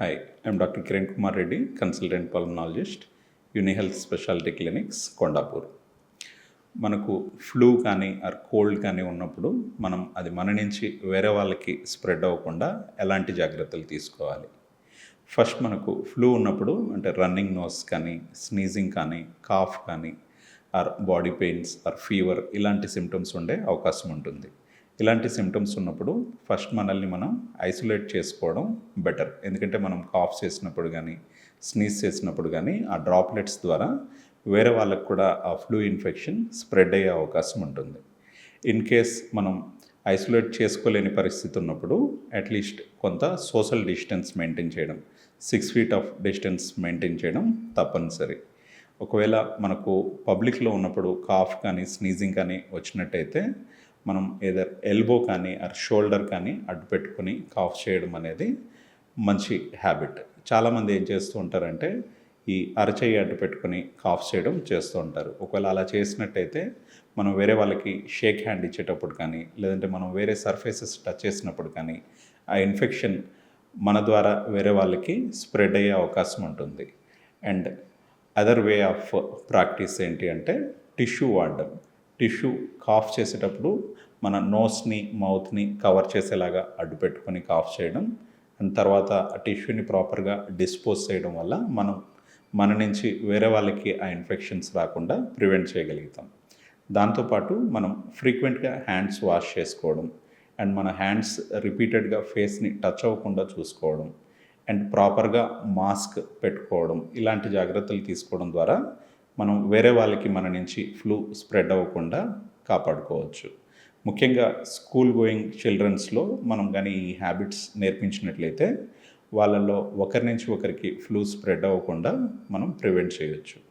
Hi I'm doctor Kiran Kumar Reddy consultant pulmonologist UniHealth specialty clinics Kondapur మనకు flu కానీ or cold కానీ ఉన్నప్పుడు మనం అది మన నుంచి వేరే వాళ్ళకి స్ప్రెడ్ అవ్వకుండా ఎలాంటి జాగ్రత్తలు తీసుకోవాలి? ఫస్ట్ మనకు ఫ్లూ ఉన్నప్పుడు అంటే రన్నింగ్ నోస్ కానీ స్నీజింగ్ కానీ కాఫ్ కానీ or body pains or fever ఇలాంటి సిమ్టమ్స్ ఉండే అవకాశం ఉంటుంది. ఇలాంటి సిమ్టమ్స్ ఉన్నప్పుడు ఫస్ట్ మనల్ని మనం ఐసోలేట్ చేసుకోవడం బెటర్ ఎందుకంటే మనం కాఫ్ చేసినప్పుడు కానీ స్నీజ్ చేసినప్పుడు కానీ ఆ డ్రాప్లెట్స్ ద్వారా వేరే వాళ్ళకు కూడా ఆ ఫ్లూ ఇన్ఫెక్షన్ స్ప్రెడ్ అయ్యే అవకాశం ఉంటుంది. ఇన్ కేస్ మనం ఐసోలేట్ చేసుకోలేని పరిస్థితి ఉన్నప్పుడు అట్లీస్ట్ కొంత సోషల్ డిస్టెన్స్ మెయింటైన్ చేయడం six feet of distance maintain చేయడం తప్పనిసరి. ఒకవేళ మనకు పబ్లిక్లో ఉన్నప్పుడు కాఫ్ కానీ స్నీజింగ్ కానీ వచ్చినట్టయితే మనం ఏదర్ ఎల్బో కానీ ఆర్ షోల్డర్ కానీ అడ్డు పెట్టుకొని కాఫ్ చేయడం అనేది మంచి హ్యాబిట్ చాలామంది ఏం చేస్తూ ఉంటారంటే ఈ అరచేయి అడ్డు పెట్టుకొని కాఫ్ చేయడం చేస్తూ ఉంటారు. ఒకవేళ అలా చేసినట్టయితే మనం వేరే వాళ్ళకి షేక్ హ్యాండ్ ఇచ్చేటప్పుడు కానీ లేదంటే మనం వేరే సర్ఫేసెస్ టచ్ చేసినప్పుడు కానీ ఆ ఇన్ఫెక్షన్ మన ద్వారా వేరే వాళ్ళకి స్ప్రెడ్ అయ్యే అవకాశం ఉంటుంది. And other way of practice ఏంటి అంటే టిష్యూ వాడడం టిష్యూ కాఫ్ చేసేటప్పుడు మన నోస్ని మౌత్ని కవర్ చేసేలాగా అడ్డు పెట్టుకొని కాఫ్ చేయడం. అండ్ తర్వాత టిష్యూని ప్రాపర్గా డిస్పోజ్ చేయడం వల్ల మనం మన నుంచి వేరే వాళ్ళకి ఆ ఇన్ఫెక్షన్స్ రాకుండా ప్రివెంట్ చేయగలుగుతాం. దాంతోపాటు మనం ఫ్రీక్వెంట్గా హ్యాండ్స్ వాష్ చేసుకోవడం. అండ్ మన హ్యాండ్స్ రిపీటెడ్గా ఫేస్ని టచ్ అవ్వకుండా చూసుకోవడం. అండ్ ప్రాపర్గా మాస్క్ పెట్టుకోవడం. ఇలాంటి జాగ్రత్తలు తీసుకోవడం ద్వారా మనం వేరే వాళ్ళకి మన నుంచి ఫ్లూ స్ప్రెడ్ అవ్వకుండా కాపాడుకోవచ్చు. ముఖ్యంగా స్కూల్ గోయింగ్ చిల్డ్రన్స్లో మనం కానీ ఈ హ్యాబిట్స్ నేర్పించినట్లయితే వాళ్ళలో ఒకరి నుంచి ఒకరికి ఫ్లూ స్ప్రెడ్ అవ్వకుండా మనం ప్రివెంట్ చేయొచ్చు.